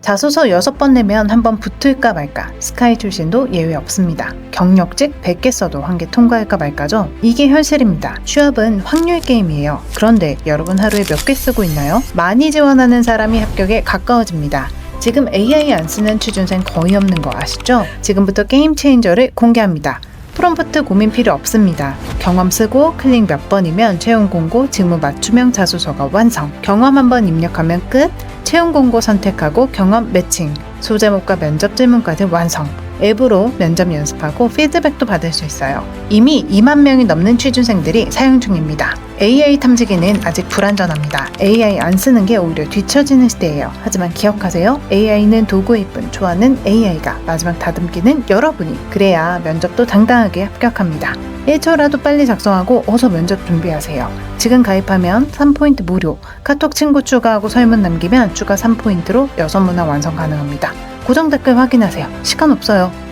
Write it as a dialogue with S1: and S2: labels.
S1: 자소서 6번 내면 한번 붙을까 말까. 스카이 출신도 예외 없습니다. 경력직 100개 써도 한 개 통과할까 말까죠? 이게 현실입니다. 취업은 확률 게임이에요. 그런데 여러분 하루에 몇 개 쓰고 있나요? 많이 지원하는 사람이 합격에 가까워집니다. 지금 AI 안 쓰는 취준생 거의 없는 거 아시죠? 지금부터 게임 체인저를 공개합니다. 프롬프트 고민 필요 없습니다. 경험 쓰고 클릭 몇 번이면 채용 공고, 직무 맞춤형 자소서가 완성. 경험 한 번 입력하면 끝. 채용 공고 선택하고 경험 매칭. 소제목과 면접 질문까지 완성. 앱으로 면접 연습하고 피드백도 받을 수 있어요. 이미 2만 명이 넘는 취준생들이 사용 중입니다. AI 탐지기는 아직 불안전합니다. AI 안 쓰는 게 오히려 뒤처지는 시대예요. 하지만 기억하세요. AI는 도구일 뿐 좋아하는 AI가 마지막 다듬기는 여러분이 그래야 면접도 당당하게 합격합니다. 1초라도 빨리 작성하고 어서 면접 준비하세요. 지금 가입하면 3포인트 무료, 카톡 친구 추가하고 설문 남기면 추가 3포인트로 여섯 문항 완성 가능합니다. 고정 댓글 확인하세요. 시간 없어요.